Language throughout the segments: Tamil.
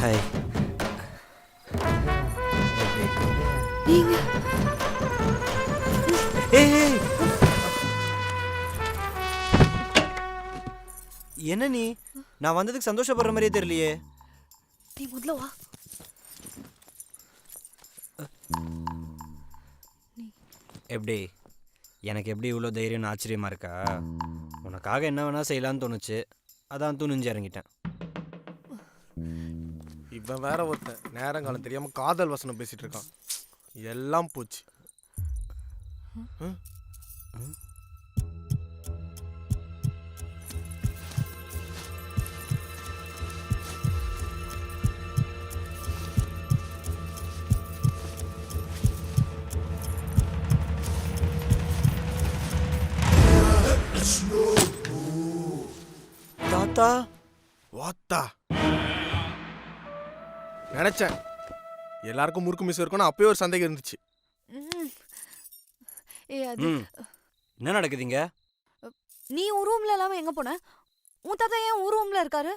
ஹாய் என்ன நீ? நான் வந்ததுக்கு சந்தோஷப்படுற மாதிரியே தெரியலையே. நீ முதல்ல வா. எப்படி? எனக்கு எப்படி இவ்வளோ தைரியம்னு ஆச்சரியமா இருக்கா? உனக்காக என்ன வேணா செய்யலான்னு தோணுச்சு. அதான் துணிஞ்சு இறங்கிட்டேன். இவன் வேற ஒருத்தன். நேரங்காலம் தெரியாம காதல் வசனம் பேசிட்டு இருக்கான். எல்லாம் போச்சு. தாத்தா? வாத்தா? நினைச்சேன். எல்லாருக்கும் முறுக்கு மிஸ் இருக்கும்னு அப்பயே ஒரு சந்தேகம் இருந்துச்சு. ம். ஏய் அது ம். என்ன நடக்குதுங்க? நீ உன் ரூம்ல இல்லாம எங்க போன? உன் தாத்தா ஏன் உன் ரூம்ல இருக்காரு?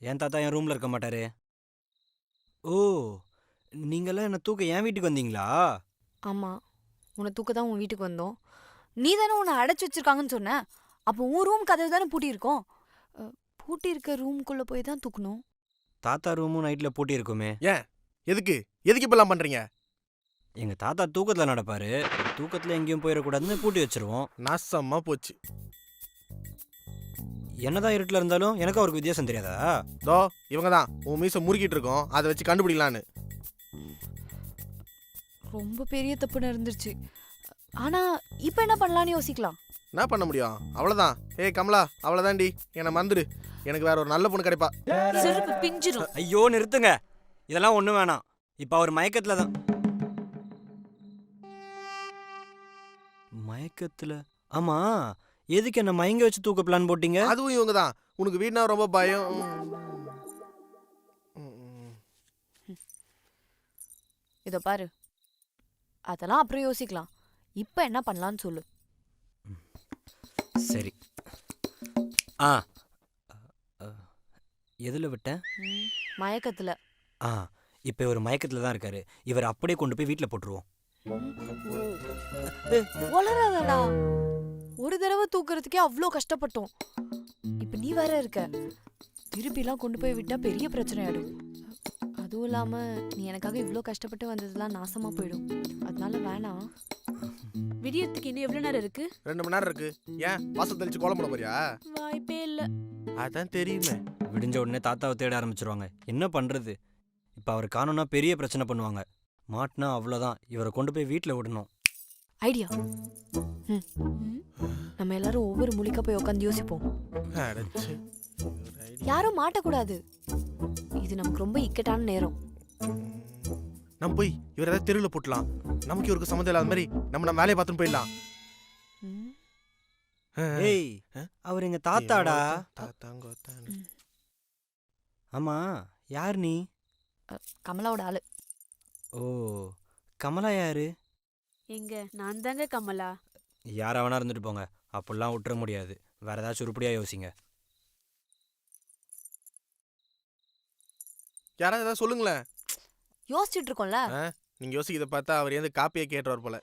என் தாத்தா என் ரூமில் இருக்க மாட்டாரு. ஓ நீங்களாம் என்னை தூக்க என் வீட்டுக்கு வந்தீங்களா? ஆமா. உன்னை தூக்க தான் உன் வீட்டுக்கு வந்தோம். நீ தானே உன்னை அடைச்சு வச்சிருக்காங்கன்னு சொன்ன? அப்போ உன் ரூம் கதவு தானே பூட்டி இருக்கோம் அ, பூட்டி இருக்க ரூம்குள்ள போய் தான் தூக்கணும். தாத்தா ரூமும் நைட்டில் பூட்டி இருக்குமே எதுக்கு? எதுக்கு இப்பெல்லாம் பண்றீங்க? எங்கள் தாத்தா தூக்கத்தில் நடப்பாரு. தூக்கத்தில் எங்கேயும் போயிடக்கூடாதுன்னு பூட்டி வச்சிருவோம். நாசமா போச்சு. என்னதான் இருட்டில் இருந்தாலும் எனக்கு அவருக்கு வித்தியாசம் தெரியாதா? தோ இவங்க தான் உன் மீச முறுக்கிட்டு இருக்கோம். அதை வச்சு கண்டுபிடிக்கலான்னு. ரொம்ப பெரிய தப்பு நடந்துருச்சு ஆனா இப்போ என்ன பண்ணலாம்னு யோசிக்கலாம். என்ன பண்ண முடியும்? அவ்வளோதான் ஏய் கமலா அவ்வளோதான்டி என்னை மறந்துடு எனக்கு வேற ஒரு நல்ல பொண்ணு கிடைப்பா. செருப்பு பிஞ்சிரும். ஐயோ நிறுத்துங்க. இதெல்லாம் ஒன்றும் வேணாம். இப்போ அவர் மயக்கத்தில் தான். மயக்கத்தில்? ஆமா. எதுக்கு என்ன மயங்க வச்சு தூக்க பிளான் போட்டீங்க? அதுவும் இவங்க தான் உனக்கு வீடுனா ரொம்ப பயம். இதோ பாரு. அதெல்லாம் அப்புறம் யோசிக்கலாம். இப்போ என்ன பண்ணலாம்னு சொல்லு. சரி. ஆ. எதில் விட்டேன் மயக்கத்துல. ஆ இப்போ இவர் மயக்கத்தில் தான் இருக்காரு. இவர் அப்படியே கொண்டு போய் வீட்டில் போட்டுருவோம். வளராதடா ஒரு தடவை தூக்குறதுக்கே அவ்வளோ கஷ்டப்பட்டோம். இப்போ நீ வேற இருக்க. திருப்பிலாம் கொண்டு போய் விட்டா பெரிய பிரச்சனை ஆயிடும். அதுவும் இல்லாம நீ எனக்காக இவ்வளோ கஷ்டப்பட்டு வந்ததெல்லாம் நாசமா போயிடும். அதனால வேணாம். விடியறதுக்கு இன்னும் எவ்வளவு நேரம் இருக்கு? ரெண்டு மணி நேரம் இருக்கு. ஏன்? வாசல் தெளிச்சு கோலம் போட போறியா? வாய்ப்பே இல்ல. அதான் தெரியுமே. விடிஞ்ச உடனே தாத்தாவை தேட ஆரம்பிச்சிருவாங்க. என்ன பண்ணுறது இப்போ அவர் காணோன்னா பெரிய பிரச்சனை பண்ணுவாங்க. மாட்டினா அவ்வளோதான் இவரை கொண்டு போய் வீட்டில் விடணும். ஐடியா. நம்ம எல்லாரும் ஒவ்வொரு முழிக்க போய் உட்காந்து யோசிப்போம். யாரும் மாட்டக்கூடாது. இது நமக்கு ரொம்ப இக்கட்டான நேரம். நம்ம போய் இவர் ஏதாவது தெருவில் போட்டலாம். நமக்கு இவருக்கு சம்மந்தம் இல்லாத மாதிரி நம்ம நம்ம வேலையை பார்த்துன்னு போயிடலாம். ஏய்? அவர் எங்க தாத்தாடா. தாத்தாங்க தான். ஆமா யார் நீ? கமலாவோட ஆளு. ஓ கமலா யாரு? எங்க நான் தாங்க கமலா. யாரா வேணா இருந்துட்டு போங்க. அப்படிலாம் விட்டுற முடியாது. வேற ஏதாச்சும் உருப்படியா யோசிங்க. யாராவது ஏதாவது சொல்லுங்களேன். யோசிச்சுட்டு இருக்கோம்ல. நீங்க யோசிக்கிறத பார்த்தா அவர் ஏந்து காப்பியை கேட்டுருவார் போல.